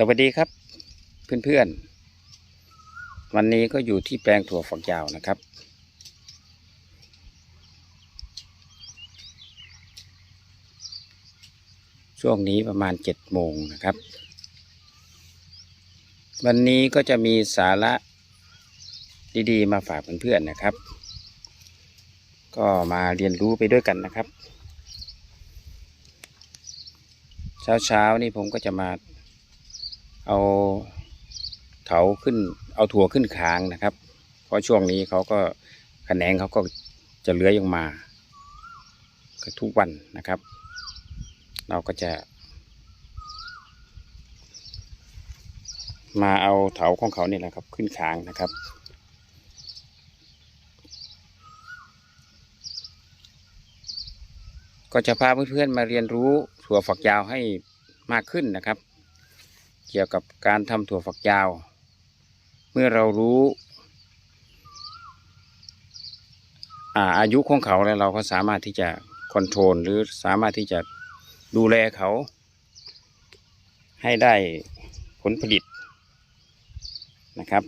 สวัสดีครับเพื่อนๆ วันนี้ก็อยู่ที่แปลงถั่วฝักยาวนะครับ ช่วงนี้ประมาณเจ็ดโมงนะครับ วันนี้ก็จะมีสาระดีๆ มาฝากเพื่อนๆนะครับ ก็มาเรียนรู้ไปด้วยกันนะครับ เช้าๆนี่ผมก็จะมา เอาเถาขึ้น เอาถั่วขึ้นคางนะครับ เพราะช่วงนี้เขาก็แขนงเขาก็จะเลื้อยลงมาทุกวันนะครับ เราก็จะมาเอาเถาของเขาเนี่ยนะครับ ขึ้นคางนะครับ ก็จะพาเพื่อนๆมาเรียนรู้ถั่วฝักยาวให้มากขึ้นนะครับ เกี่ยวกับการทำถั่วฝักยาว เมื่อเรารู้อาอายุของเขาแล้วเราก็สามารถที่จะคอนโทรลหรือสามารถที่จะดูแลเขา ให้ได้ผลผลิตนะครับ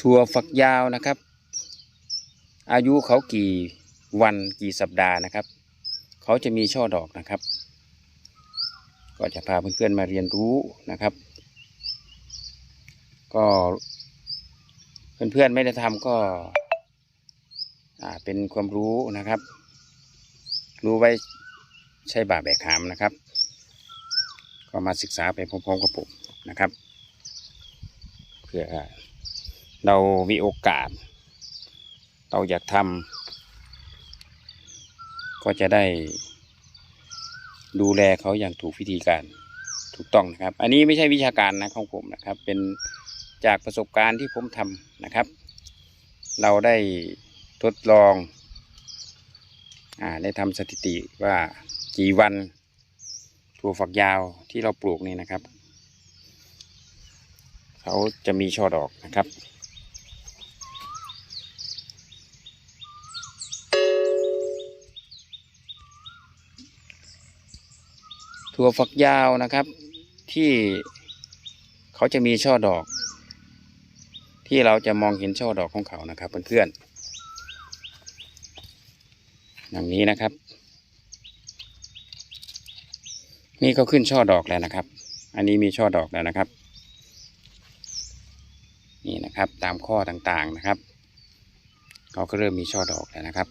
ถั่วฝักยาวนะครับ อายุเขากี่วันกี่สัปดาห์นะครับ เขาจะมีช่อดอกนะครับ ก็จะพาเพื่อนๆมาเรียนรู้นะครับ ก็เพื่อนๆไม่ได้ทำก็เป็นความรู้นะครับ รู้ไว้ใช้บาแบกหามนะครับ ก็มาศึกษาไปพร้อมๆกับผมนะครับเพื่อเรามีโอกาส เราอยากทำก็จะได้ ดูแลเขาอย่างถูกวิธีการถูกต้องนะครับ อันนี้ไม่ใช่วิชาการนะของผมนะครับ เป็นจากประสบการณ์ที่ผมทำนะครับ เราได้ทดลองอได้ทำสถิติว่ากี่วันถั่วฝักยาวที่เราปลูกนี่นะครับ เขาจะมีช่อดอกนะครับ ถั่วฝักยาวนะครับ ที่เขาจะมีช่อดอก ที่เราจะมองเห็นช่อดอกของเขานะครับเพื่อนๆอย่างนี้นะครับ นี่ก็ขึ้นช่อดอกแล้วนะครับ อันนี้มีช่อดอกแล้วนะครับ นี่นะครับตามข้อต่างๆนะครับเขาก็เริ่มมีช่อดอกแล้วนะครับ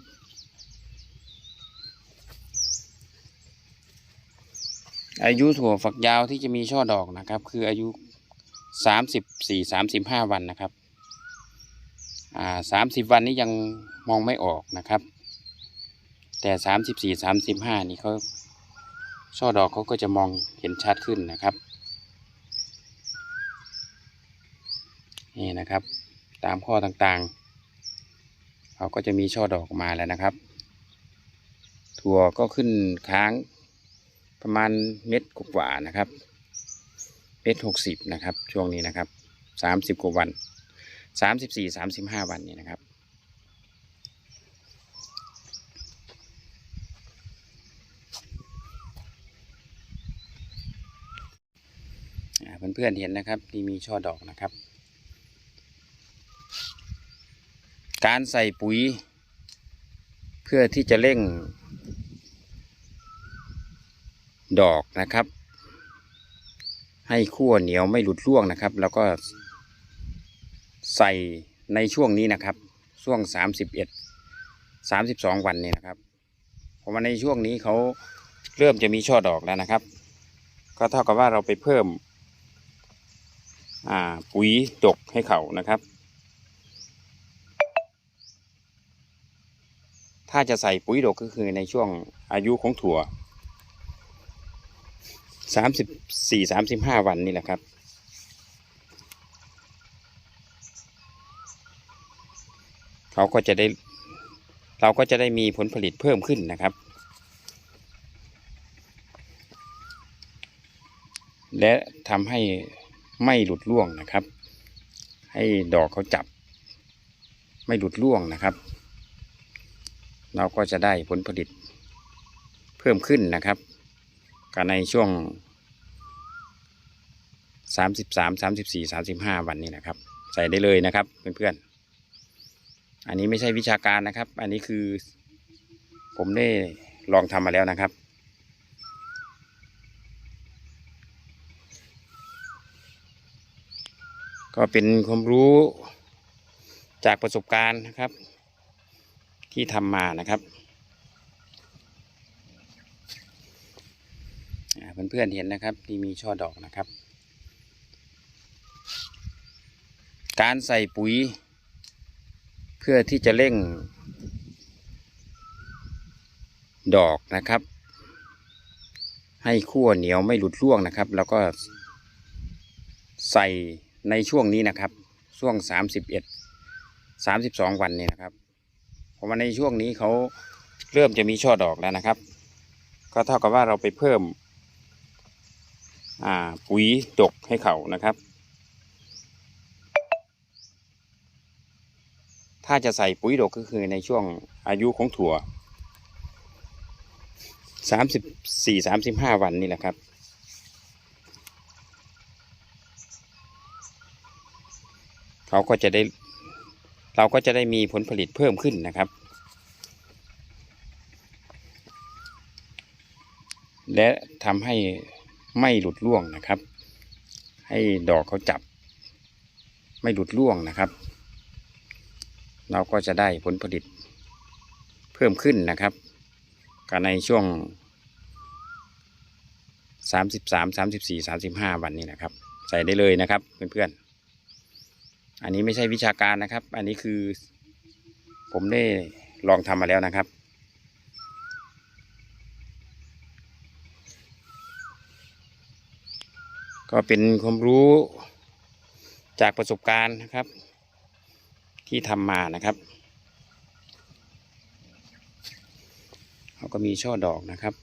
อายุถั่วฝักยาวที่จะมีช่อดอกนะครับ คืออายุสามสิบสี่สามสิบห้าวันนะครับอ่าสามสิบวันนี้ยังมองไม่ออกนะครับ แต่สามสิบสี่สามสิบห้านี่เขาช่อดอกเขาก็จะมองเห็นชัดขึ้นนะครับ นี่นะครับ ตามข้อต่างๆ เขาก็จะมีช่อดอกออกมาแล้วนะครับ ถั่วก็ขึ้นค้าง ประมาณเม็ดกว่าๆนะครับเม็ดหกสิบนะครับ ช่วงนี้นะครับสามสิบกว่าวันสามสิบสี่สามสิบห้าวันนี้นะครับอ่าเพื่อนๆเห็นนะครับนี่มีช่อดอกนะครับ การใส่ปุ๋ย เพื่อที่จะเร่ง ดอกนะครับ ให้ขั้วเหนียวไม่หลุดร่วงนะครับ แล้วก็ใส่ในช่วงนี้นะครับ ช่วงสามสิบเอ็ดสามสิบสองวันนี้นะครับ เพราะว่าในช่วงนี้เขาเริ่มจะมีช่อดอกแล้วนะครับ ก็เท่ากับว่าเราไปเพิ่มปุ๋ยดกให้เขานะครับ ถ้าจะใส่ปุ๋ยดกก็คือในช่วงอายุของถั่ว สามสิบสี่สามสิบห้าวันนี่แหละครับ เขาก็จะได้ เราก็จะได้มีผลผลิตเพิ่มขึ้นนะครับ และทำให้ไม่หลุดร่วงนะครับ ให้ดอกเขาจับ ไม่หลุดร่วงนะครับ เราก็จะได้ผลผลิตเพิ่มขึ้นนะครับ ก็ในช่วงสามสิบสามสามสิบสี่สามสิบห้าวันนี้นะครับ ใส่ได้เลยนะครับเพื่อนๆ อันนี้ไม่ใช่วิชาการนะครับ อันนี้คือ ผมได้ลองทำมาแล้วนะครับก็เป็นความรู้จากประสบการณ์นะครับ ที่ทำมานะครับอ่า เพื่อนๆเห็นนะครับที่มีช่อดอกนะครับ การใส่ปุ๋ย เพื่อที่จะเร่ง ดอกนะครับ ให้ขั้วเหนียวไม่หลุดร่วงนะครับ แล้วก็ใส่ในช่วงนี้นะครับ ช่วงสามสิบเอ็ดสามสิบสองวันนี้นะครับ เพราะว่าในช่วงนี้เขาเริ่มจะมีช่อดอกแล้วนะครับ ก็เท่ากับว่าเราไปเพิ่ม ปุ๋ยดกให้เขานะครับ ถ้าจะใส่ปุ๋ยดกก็คือในช่วงอายุของถั่วสามสิบสี่สามสิบห้าวันนี่แหละครับ เขาก็จะได้ เราก็จะได้มีผลผลิตเพิ่มขึ้นนะครับและทำให้ ไม่หลุดร่วงนะครับ ให้ดอกเขาจับ ไม่หลุดร่วงนะครับ เราก็จะได้ผลผลิตเพิ่มขึ้นนะครับก็ในช่วงสามสิบสามสามสิบสี่สามสิบห้าวันนี้นะครับ ใส่ได้เลยนะครับเพื่อนๆอันนี้ไม่ใช่วิชาการนะครับ อันนี้คือผมได้ลองทำมาแล้วนะครับ ก็เป็นความรู้จากประสบการณ์นะครับ ที่ทำมานะครับเขาก็มีช่อดอกนะครับ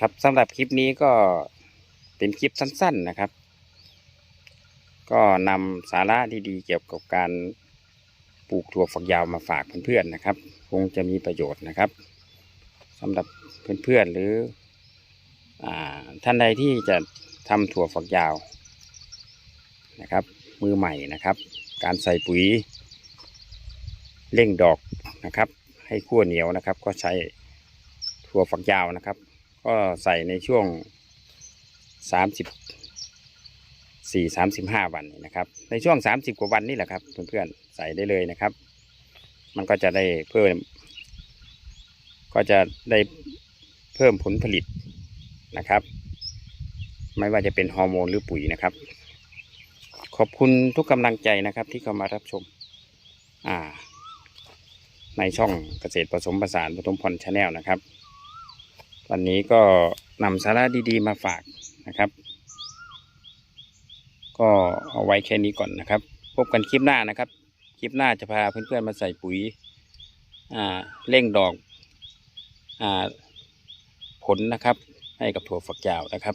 ครับสำหรับคลิปนี้ก็เป็นคลิปสั้น ๆนะครับ ก็นำสาระดีๆเกี่ยวกับการปลูกถั่วฝักยาวมาฝากเพื่อนๆนะครับ คงจะมีประโยชน์นะครับสำหรับ เพื่อนๆหรืออท่านใดที่จะทำถั่วฝักยาวนะครับ มือใหม่นะครับ การใส่ปุ๋ยเร่งดอกนะครับ ให้ขั้วเหนียวนะครับ ก็ใช้ถั่วฝักยาวนะครับ ก็ใส่ในช่วงสามสิบสี่สามสิบห้าวันนะครับ ในช่วงสามสิบกว่าวันนี่แหละครับเพื่อนๆใส่ได้เลยนะครับ มันก็จะได้เพิ่ม ก็จะได้ เพิ่มผลผลิตนะครับ ไม่ว่าจะเป็นฮอร์โมนหรือปุ๋ยนะครับ ขอบคุณทุกกำลังใจนะครับที่เข้ามารับชมอ่า ในช่องเกษตรผสมผสานปฐมพรชาแนลนะครับ วันนี้ก็นำสาระดีๆมาฝากนะครับ ก็เอาไว้แค่นี้ก่อนนะครับ พบกันคลิปหน้านะครับ คลิปหน้าจะพาเพื่อนๆมาใส่ปุ๋ย อ่าเร่งดอก อ่า ผลนะครับ ให้กับถั่วฝักยาวนะครับ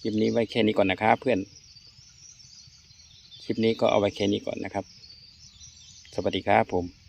คลิปนี้ไว้แค่นี้ก่อนนะครับเพื่อนคลิปนี้ก็เอาไว้แค่นี้ก่อนนะครับ สวัสดีครับผม